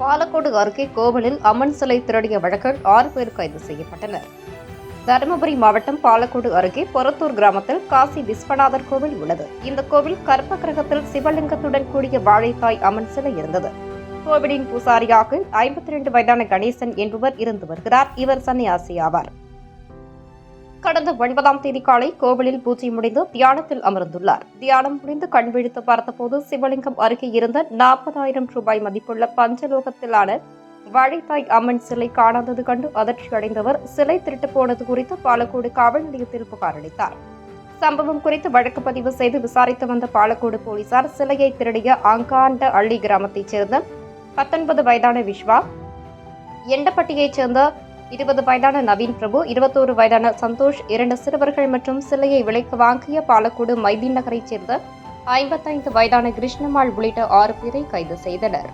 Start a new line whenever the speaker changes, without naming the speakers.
பாலக்கோடு அருகே கோவிலில் அம்மன் சிலை திருடிய வழக்கில் ஆறு பேர் கைது செய்யப்பட்டனர். தருமபுரி மாவட்டம் பாலக்கோடு அருகே பொரத்தூர் கிராமத்தில் காசி விஸ்வநாதர் கோவில் உள்ளது. இந்த கோவில் கற்ப கிரகத்தில் சிவலிங்கத்துடன் கூடிய வாழைத்தாய் அம்மன் சிலை இருந்தது. கோவிலின் பூசாரியாக ஐம்பத்தி ரெண்டு வயதான கணேசன் என்பவர் இருந்து வருகிறார். இவர் சன்னியாசி ஆவார். கடந்த ஒன்பதாம் தேதி காலை கோவிலில் பூஜை முடிந்து தியானத்தில் அமர்ந்துள்ளார். தியானம் முடிந்து கண் விழித்து பார்த்தபோது சிவலிங்கம் அருகே இருந்த நாற்பதாயிரம் ரூபாய் மதிப்புள்ள பஞ்சலோகத்திலான வாழைத்தாய் அம்மன் சிலை காணாதது கண்டு அதிர்ச்சி அடைந்தவர் சிலை திருட்டு போனது குறித்து பாலக்கோடு காவல் நிலையத்தில் புகார் அளித்தார். சம்பவம் குறித்து வழக்கு பதிவு செய்து விசாரித்து வந்த பாலக்கோடு போலீசார் சிலையை திருடிய ஆங்காண்ட அள்ளி கிராமத்தைச் சேர்ந்த பத்தொன்பது வயதான விஸ்வா எண்டப்பட்டியைச் சேர்ந்த இருபது வயதான நவீன் பிரபு இருபத்தோரு வயதான சந்தோஷ் இரண்டு சிறுவர்கள் மற்றும் சிலையை விலைக்கு வாங்கிய பாலக்கோடு மைதீன் நகரைச் சேர்ந்த ஐம்பத்தைந்து வயதான கிருஷ்ணமாள் உள்ளிட்ட ஆறு பேரை கைது செய்தனர்.